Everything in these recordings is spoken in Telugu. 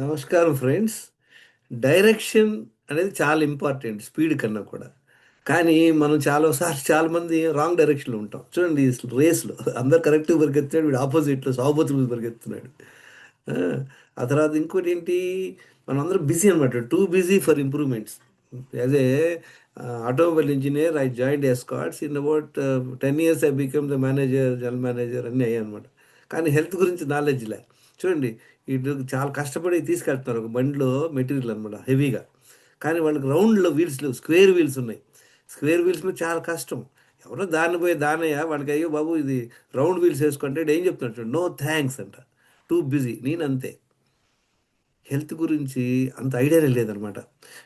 నమస్కారం ఫ్రెండ్స్ డైరెక్షన్ అనేది చాలా ఇంపార్టెంట్ స్పీడ్ కన్నా కూడా కానీ మనం చాలాసార్లు చాలామంది రాంగ్ డైరెక్షన్లో ఉంటాం చూడండి రేస్లో అందరు కరెక్ట్గా పరిగెత్తున్నాడు వీడు ఆపోజిట్లో సాపోతులు పరిగెత్తున్నాడు ఆ తర్వాత ఇంకోటి ఏంటి మనం అందరం బిజీ అనమాట too busy for improvements as a automobile engineer I as Escorts in about ten years I become the manager general manager అన్నీ అయ్యాయి అనమాట కానీ హెల్త్ గురించి నాలెడ్జ్ లేదు చూడండి ఇటు చాలా కష్టపడి తీసుకెళ్తున్నారు ఒక బండిలో మెటీరియల్ అనమాట హెవీగా కానీ వాళ్ళకి రౌండ్లో వీల్స్ లేవు స్క్వేర్ వీల్స్ ఉన్నాయి స్క్వేర్ వీల్స్ మీద చాలా కష్టం ఎవరో దాన్ని పోయి దానయ్య వాళ్ళకి అయ్యో బాబు ఇది రౌండ్ వీల్స్ వేసుకుంటే ఏం చెప్తున్నాడు నో థ్యాంక్స్ అంట టూ బిజీ నేను అంతే హెల్త్ గురించి అంత ఐడియానే లేదనమాట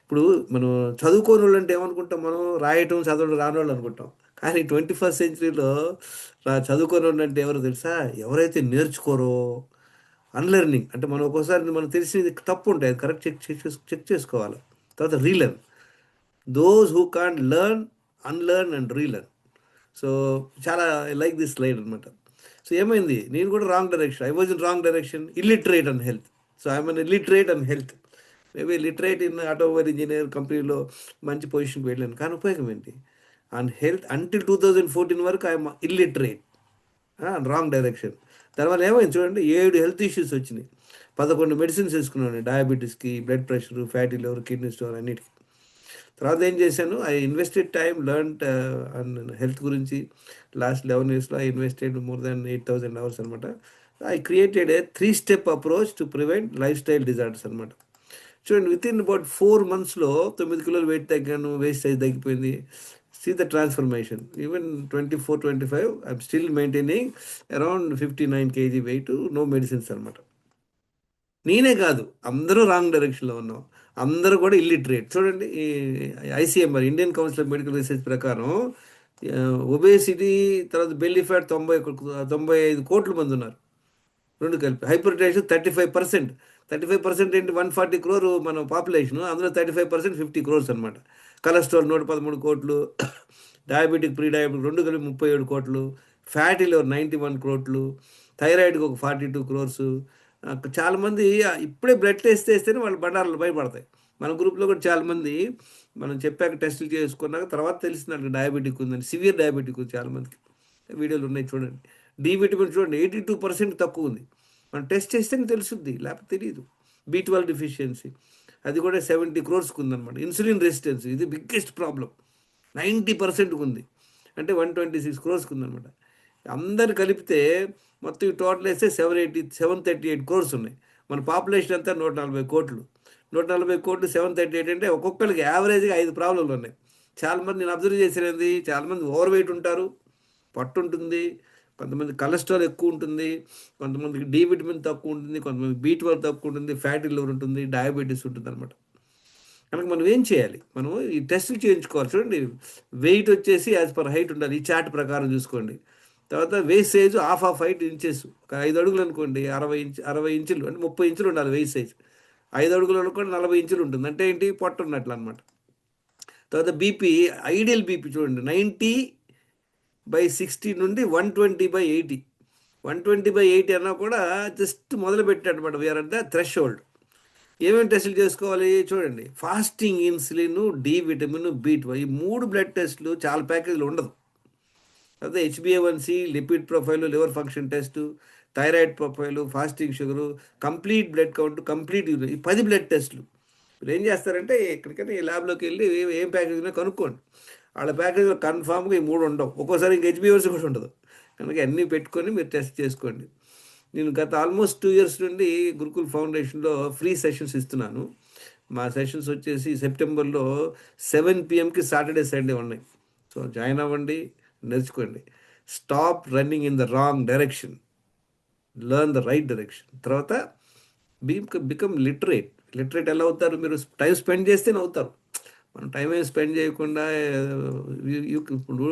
ఇప్పుడు మనం చదువుకోని వాళ్ళు అంటే ఏమనుకుంటాం మనం రాయటం చదవడం రాని వాళ్ళు అనుకుంటాం కానీ ట్వంటీ ఫస్ట్ సెంచరీలో చదువుకోని వాళ్ళు అంటే ఎవరో తెలుసా ఎవరైతే నేర్చుకోరో అన్లెర్నింగ్ అంటే మనం ఒక్కోసారి మనం తెలిసింది తప్పు ఉంటాయి కరెక్ట్ చెక్ చెక్ చేసుకోవాలి తర్వాత relearn those who can learn unlearn and relearn so చాలా లైక్ దిస్ లైన్ అనమాట సో ఏమైంది నేను కూడా wrong direction I was in wrong direction illiterate and health so I mean illiterate and health maybe literate in automobile engineer కంపెనీలో మంచి పొజిషన్కి వెళ్ళాను కానీ ఉపయోగం ఏంటి and health until two thousand fourteen వరకు ఐఎమ్ ఇల్లిటరేట్ రాంగ్ డైరెక్షన్ దానివల్ల ఏమైంది చూడండి ఏడు హెల్త్ ఇష్యూస్ వచ్చినాయి పదకొండు మెడిసిన్స్ వేసుకున్నాను డయాబెటీస్కి blood pressure fatty liver kidney stone అన్నిటికీ తర్వాత ఏం చేశాను I invested time learn health గురించి లాస్ట్ లెవెన్ ఇయర్స్లో I invested more than eight thousand hours అనమాట I created a three step approach to prevent life style disorders అనమాట చూడండి విత్ ఇన్ అబౌట్ ఫోర్ మంత్స్లో తొమ్మిది కిలోలు వెయిట్ తగ్గాను వేస్ట్ సైజ్ తగ్గిపోయింది see the transformation. Even 24, 25, I'm still maintaining around 59 kg weight, no medicines అనమాట నేనే కాదు అందరూ రాంగ్ డైరెక్షన్లో ఉన్నాం అందరూ కూడా ఇల్లిటరేట్ చూడండి ఈ ICMR Indian council of medical research ప్రకారం ఒబేసిటీ తర్వాత బెల్లీ ఫ్యాట్ తొంభై తొంభై ఐదు కోట్ల మంది ఉన్నారు రెండు కలిపి hypertension thirty five percent thirty five percent ఏంటి వన్ ఫార్టీ క్రోర్ మన పాపులేషన్ అందులో thirty five percent fifty crores అనమాట కొలెస్ట్రాల్ నూట పదమూడు కోట్లు డయాబెటిక్ ప్రీ డయాబెటిక్ రెండు కలిపి ముప్పై ఏడు కోట్లు ఫ్యాటీ లివర్ నైంటీ వన్ క్రోట్లు థైరాయిడ్కి ఒక ఫార్టీ టూ క్రోర్స్ చాలామంది ఇప్పుడే బ్లడ్ టెస్ట్ చేస్తేనే వాళ్ళు బండారాలు భయపడతాయి మన గ్రూప్లో కూడా చాలామంది మనం చెప్పాక టెస్టులు చేసుకున్నాక తర్వాత తెలిసిందంట డయాబెటిక్ ఉందని సివియర్ డయాబెటిక్ ఉంది చాలామందికి వీడియోలు ఉన్నాయి చూడండి డి విటమిన్ చూడండి ఎయిటీ టూ పర్సెంట్ తక్కువ ఉంది మనం టెస్ట్ చేస్తేనే తెలుస్తుంది లేకపోతే తెలియదు బీ ట్వెల్వ్ డిఫిషియన్సీ అది కూడా సెవెంటీ క్రోర్స్కి ఉందన్నమాట ఇన్సులిన్ రెసిస్టెన్స్ ఇది బిగ్గెస్ట్ ప్రాబ్లం నైంటీ పర్సెంట్కి ఉంది అంటే వన్ ట్వంటీ సిక్స్ క్రోర్స్కి ఉందన్నమాట అందరు కలిపితే మొత్తం ఈ టోటల్ వేస్తే seven eighty seven thirty eight crores ఉన్నాయి మన పాపులేషన్ అంతా నూట నలభై కోట్లు నూట నలభై కోట్లు సెవెన్ థర్టీ ఎయిట్ అంటే ఒక్కొక్కరికి యావరేజ్గా ఐదు ప్రాబ్లంలు ఉన్నాయి చాలామంది నేను అబ్జర్వ్ చేసినది చాలామంది ఓవర్ వెయిట్ ఉంటారు పట్టు ఉంటుంది కొంతమంది కొలెస్ట్రాల్ ఎక్కువ ఉంటుంది కొంతమందికి డి విటమిన్ తక్కువ ఉంటుంది కొంతమంది బీట్ వర్క్ తక్కువ ఉంటుంది ఫ్యాటీ లివర్ ఉంటుంది డయాబెటీస్ ఉంటుంది అనమాట కనుక మనం ఏం చేయాలి మనం ఈ టెస్ట్లు చేయించుకోవాలి చూడండి వెయిట్ వచ్చేసి యాజ్ పర్ హైట్ ఉండాలి ఈ చార్ట్ ప్రకారం చూసుకోండి తర్వాత waist size half of height inches ఒక ఐదు అడుగులు అనుకోండి అరవై ఇంచ్ అరవై ఇంచులు అంటే ముప్పై ఇంచులు ఉండాలి వేస్ట్ సైజ్ ఐదు అడుగులు అనుకోండి నలభై ఇంచులు ఉంటుంది అంటే ఏంటి పొట్ట ఉన్నట్లు అనమాట తర్వాత బీపీ ఐడియల్ బీపీ చూడండి నైంటీ బై సిక్స్టీ నుండి one twenty by eighty one twenty by eighty అన్నా కూడా జస్ట్ మొదలు అనమాట we're at the threshold ఏమేమి టెస్టులు చేసుకోవాలి చూడండి fasting insulin D vitamin B ఈ మూడు బ్లడ్ టెస్టులు చాలా ప్యాకేజీలు ఉండదు అదే హెచ్బిఏవన్సి lipid profile liver function test thyroid profile fasting sugar complete blood count complete ఈ పది బ్లడ్ టెస్టులు మీరు ఏం చేస్తారంటే ఎక్కడికైనా ఈ ల్యాబ్లోకి వెళ్ళి ఏం ప్యాకేజ్ కనుక్కోండి వాళ్ళ ప్యాకేజీలో కన్ఫామ్గా ఈ మూడు ఉండవు ఒక్కోసారి ఇంక హెచ్బిఓసి కూడా ఉండదు కనుక అన్నీ పెట్టుకొని మీరు టెస్ట్ చేసుకోండి నేను గత ఆల్మోస్ట్ టూ ఇయర్స్ నుండి గురుకుల్ ఫౌండేషన్లో ఫ్రీ సెషన్స్ ఇస్తున్నాను మా సెషన్స్ వచ్చేసి సెప్టెంబర్లో సెవెన్ పిఎంకి సాటర్డే సండే ఉన్నాయి సో జాయిన్ అవ్వండి నేర్చుకోండి stop running in the wrong direction learn the right direction తర్వాత బీ బికమ్ లిటరేట్ లిటరేట్ ఎలా అవుతారు మీరు టైం స్పెండ్ చేస్తేనే అవుతారు మనం టైం ఏం స్పెండ్ చేయకుండా ఇప్పుడు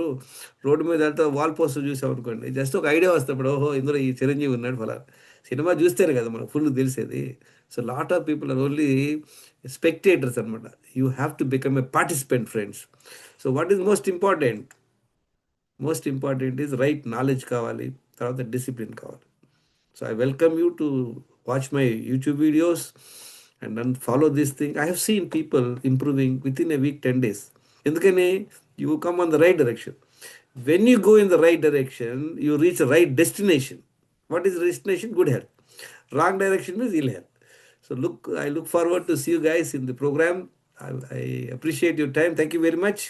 రోడ్డు మీద వెళ్తే వాల్ పోస్టర్ చూసాం అనుకోండి జస్ట్ ఒక ఐడియా వస్తే ఇప్పుడు ఓహో ఇందులో ఈ చిరంజీవి ఉన్నాడు ఫలా సినిమా చూస్తేనే కదా మనకు ఫుల్ తెలిసేది so lot of people are only spectators అనమాట you have to become a participant friends so what is most important most important is right knowledge కావాలి తర్వాత డిసిప్లిన్ కావాలి so I welcome you to watch my YouTube videos videos and then follow this thing. I have seen people improving within a week, 10 days. ఎందుకని you come on the right direction. When you go in the right direction, you reach the right destination. What is destination? Good health. Wrong direction means ill health. So look, I look forward to see you guys in the program. I, I appreciate your time. Thank you very much.